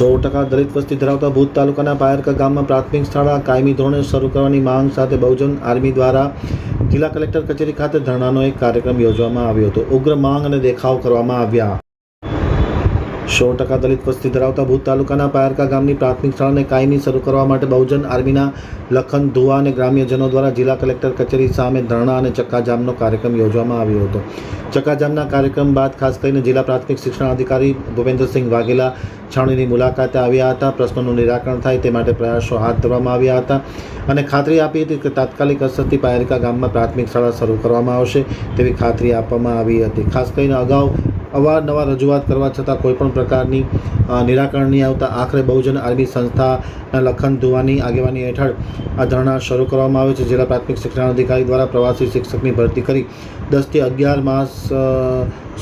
સો ટકા દલિત વસ્તી ધરાવતા ભૂત તાલુકાના પાયરકા ગામમાં પ્રાથમિક શાળા કાયમી ધોરણે શરૂ કરવાની માંગ સાથે બહુજન આર્મી દ્વારા જિલ્લા કલેક્ટર કચેરી ખાતે ધરણાનો એક કાર્યક્રમ યોજવામાં આવ્યો હતો. ઉગ્ર માંગ અને દેખાવ કરવામાં આવ્યા. સો ટકા દલિત વસ્તી ધરાવતા ભૂત તાલુકાના પાયરકા ગામની પ્રાથમિક શાળાને કાયમી શરૂ કરવા માટે બહુજન આર્મીના લખન, ધુવા અને ગ્રામ્યજનો દ્વારા જિલ્લા કલેક્ટર કચેરી સામે ધરણા અને ચક્કાજામનો કાર્યક્રમ યોજવામાં આવ્યો હતો. ચક્કાજામના કાર્યક્રમ બાદ ખાસ કરીને જિલ્લા પ્રાથમિક શિક્ષણ અધિકારી ભૂપેન્દ્રસિંહ વાઘેલા છાણીની મુલાકાતે આવ્યા હતા. પ્રશ્નોનું નિરાકરણ થાય તે માટે પ્રયાસો હાથ ધરવામાં આવ્યા હતા અને ખાતરી આપી હતી કે તાત્કાલિક અસરથી પાયરકા ગામમાં પ્રાથમિક શાળા શરૂ કરવામાં આવશે તેવી ખાતરી આપવામાં આવી હતી. ખાસ કરીને અગાઉ અવારનવાર રજૂઆત કરવા છતાં કોઈપણ પ્રકારની નિરાકરણ નહીં આવતા. આખરે બહુજન આર્મી સંસ્થાના લખન ધુવાની આગેવાની હેઠળ આ ધરણા શરૂ કરવામાં આવે છે. જિલ્લા પ્રાથમિક શિક્ષણ અધિકારી દ્વારા પ્રવાસી શિક્ષકની ભરતી કરી. દસથી અગિયાર માસ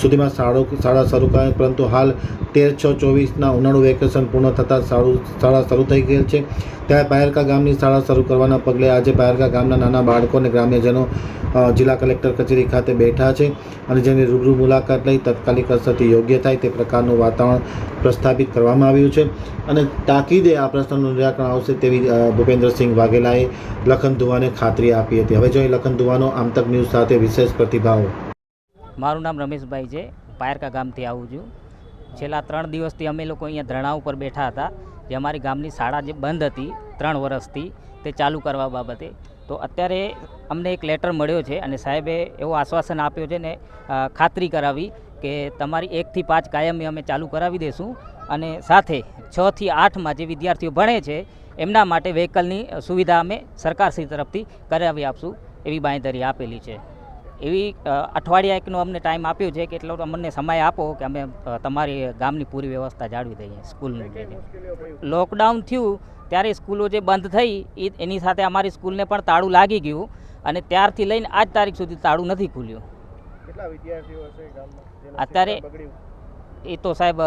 સુધીમાં શાળો, શાળા શરૂ કરાય પરંતુ હાલ તેર છ ચોવીસના ઉનાળુ વેકેશન પૂર્ણ થતાં શાળુ, શાળા શરૂ થઈ ગયેલ છે. ત્યારે પાયરકા ગામની શાળા શરૂ કરવાના પગલે આજે પાયરકા ગામના નાના બાળકો અને ગ્રામ્યજનો જિલ્લા કલેક્ટર કચેરી ખાતે બેઠા છે અને જેની રૂબરૂ મુલાકાત લઈ તાત્કાલિક અસરથી યોગ્ય થાય તે પ્રકારનું વાતાવરણ પ્રસ્થાપિત કરવામાં આવ્યું છે અને તાકીદે આ પ્રશ્નનું નિરાકરણ આવશે તેવી ભૂપેન્દ્રસિંહ વાઘેલાએ લખન ધુવાને ખાતરી આપી હતી. હવે જોઈએ લખન ધુવાનો આમતક ન્યૂઝ સાથે વિશેષ પ્રતિભાવ. મારું નામ રમેશભાઈ છે. પાયરકા ગામથી આવું છું. છેલ્લા ત્રણ દિવસથી અમે લોકો અહીંયા ધરણા ઉપર બેઠા હતા. જે અમારી ગામની શાળા જે બંધ હતી, ત્રણ વર્ષથી તે ચાલુ કરવા બાબતે. તો અત્યારે અમને એક લેટર મળ્યો છે અને સાહેબે એવો આશ્વાસન આપ્યો છે ને ખાતરી કરાવી કે તમારી એકથી પાંચ કાયમી અમે ચાલુ કરાવી દઈશું અને સાથે છથી આઠમાં જે વિદ્યાર્થીઓ ભણે છે એમના માટે વ્હીકલની સુવિધા અમે સરકારશ્રી તરફથી કરાવી આપશું એવી બાંયધરી આપેલી છે. એવી અઠવાડિયા એકનો અમને ટાઈમ આપ્યો છે કે એટલો અમને સમય આપો કે અમે તમારી ગામની પૂરી વ્યવસ્થા જાળવી દઈએ સ્કૂલની લોકડાઉન થયું ત્યારે સ્કૂલો જે બંધ થઈ એની સાથે અમારી સ્કૂલને પણ તાળું લાગી ગયું અને ત્યારથી લઈને આજ તારીખ સુધી તાળું નથી ખુલ્યું. કેટલા વિદ્યાર્થીઓ હશે ગામમાં? અત્યારે- એ તો સાહેબ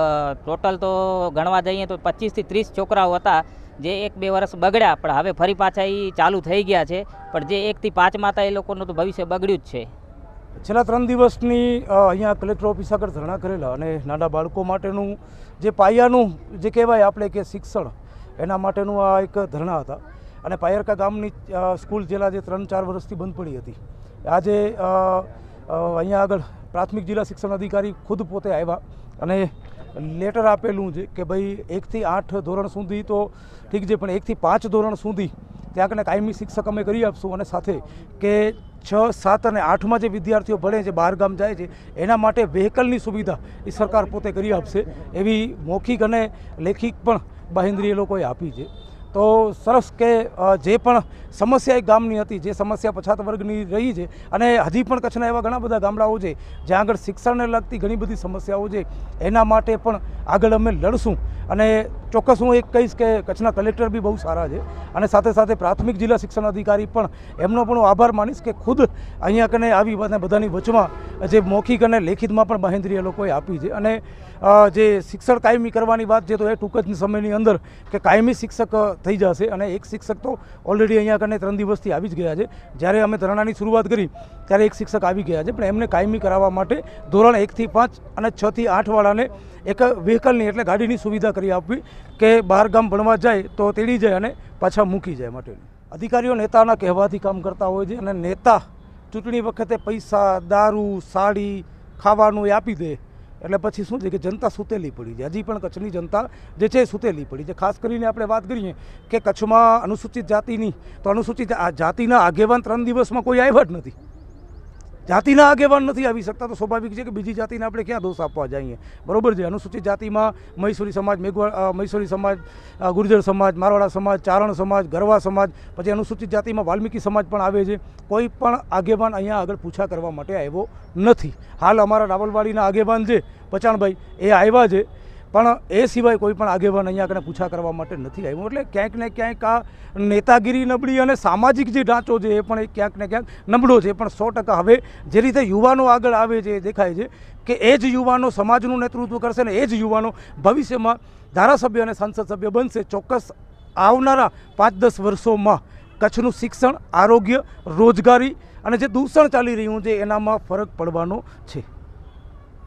ટોટલ તો ગણવા જઈએ તો પચીસથી ત્રીસ છોકરાઓ હતા જે એક બે વર્ષ બગડ્યા પણ હવે ફરી પાછા એ ચાલુ થઈ ગયા છે પણ જે એકથી પાંચમાં હતા એ લોકોનું તો ભવિષ્ય બગડ્યું જ છે. છેલ્લા ત્રણ દિવસની અહીંયા કલેક્ટર ઓફિસ આગળ ધરણા કરેલા અને નાના બાળકો માટેનું જે પાયાનું જે કહેવાય આપણે કે શિક્ષણ એના માટેનું આ એક ધરણા હતા. અને પાયરકા ગામની સ્કૂલ જેલા જે ત્રણ ચાર વર્ષથી બંધ પડી હતી. આજે અહીંયા આગળ પ્રાથમિક જિલ્લા શિક્ષણ અધિકારી ખુદ પોતે આવ્યા અને લેટર આપેલું છે કે ભાઈ એકથી આઠ ધોરણ સુધી તો ઠીક છે, પણ એકથી પાંચ ધોરણ સુધી ત્યાં કને કાયમી શિક્ષક અમે કરી આપશું અને સાથે કે છ, સાત અને આઠમાં જે વિદ્યાર્થીઓ ભણે છે બહાર ગામ જાય છે, એના માટે વ્હીકલની સુવિધા એ સરકાર પોતે કરી આપશે એવી મૌખિક અને લેખિક પણ બાહેંધરી એ લોકોએ આપી છે. તો સરસ કે જે પણ સમસ્યા એ ગામની હતી, જે સમસ્યા પછાત વર્ગની રહી છે, અને હજી પણ કચ્છના એવા ઘણા બધા ગામડાઓ છે, જ્યાં આગળ શિક્ષણને લગતી ઘણી બધી સમસ્યાઓ છે, એના માટે પણ આગળ અમે લડશું. અને ચોક્કસ હું એક કહીશ કે કચ્છના કલેક્ટર બી બહુ સારા છે, અને સાથે સાથે પ્રાથમિક જિલ્લા શિક્ષણ અધિકારી પણ, એમનો પણ હું આભાર માનીશ કે ખુદ અહીંયા કને આવી બધાની વચમાં, જે મૌખિક અને લેખિતમાં પણ મહેન્દ્રીય લોકોએ આપી છે. અને જે શિક્ષણ કાયમી કરવાની વાત છે, તો એ ટૂંક જ સમયની અંદર કે કાયમી શિક્ષક થઈ જશે અને એક શિક્ષક તો ઓલરેડી અહીંયા કને ત્રણ દિવસથી આવી જ ગયા છે. જ્યારે અમે ધરણાની શરૂઆત કરી, ત્યારે એક શિક્ષક આવી ગયા છે. પણ એમને કાયમી કરાવવા માટે ધોરણ એકથી પાંચ અને છથી આઠવાળાને એક વ્હીકલની એટલે ગાડીની સુવિધા કરી આપવી કે બહાર ગામ ભણવા જાય તો તેડી જાય અને પાછા મૂકી જાય માટેની. અધિકારીઓ નેતાના કહેવાથી કામ કરતા હોય છે અને નેતા ચૂંટણી વખતે પૈસા, દારૂ, સાડી, ખાવાનું એ આપી દે. એટલે પછી શું છે કે જનતા સૂતેલી પડી છે. હજી પણ કચ્છની જનતા જે છે સૂતેલી પડી છે. ખાસ કરીને આપણે વાત કરીએ કે કચ્છમાં અનુસૂચિત જાતિની, તો અનુસૂચિત જાતિના આગેવાન ત્રણ દિવસમાં કોઈ આવ્યા જ નથી. જાતિના આગેવાન નથી આવી શકતા, તો સ્વાભાવિક છે કે બીજી જાતિને આપણે ક્યાં દોષ આપવા જઈએ? બરોબર છે, અનુસૂચિત જાતિમાં મૈસૂરી સમાજ મેઘવાળ મૈસૂરી સમાજ ગુર્જર સમાજ, મારવાડા સમાજ, ચારણ સમાજ, ગરવા સમાજ, પછી અનુસૂચિત જાતિમાં વાલ્મીકી સમાજ પણ આવે છે. કોઈ પણ આગેવાન અહીંયા આગળ પૂછા કરવા માટે આવ્યો નથી. હાલ અમારા રાવલવાડીના આગેવાન છે, પચાણભાઈ, એ આવ્યા છે. પણ એ સિવાય કોઈ પણ આગેવાન અહીંયા આગળ પૂછા કરવા માટે નથી આવ્યું. એટલે ક્યાંક ને ક્યાંક આ નેતાગીરી નબળી અને સામાજિક જે ઢાંચો છે એ પણ ક્યાંક ને ક્યાંક નબળો છે. પણ સો ટકા હવે જે રીતે યુવાનો આગળ આવે છે, એ દેખાય છે કે એ જ યુવાનો સમાજનું નેતૃત્વ કરશે ને એ જ યુવાનો ભવિષ્યમાં ધારાસભ્ય અને સંસદ સભ્ય બનશે. ચોક્કસ આવનારા પાંચ દસ વર્ષોમાં કચ્છનું શિક્ષણ, આરોગ્ય, રોજગારી અને જે દૂષણ ચાલી રહ્યું છે, એનામાં ફરક પડવાનો છે.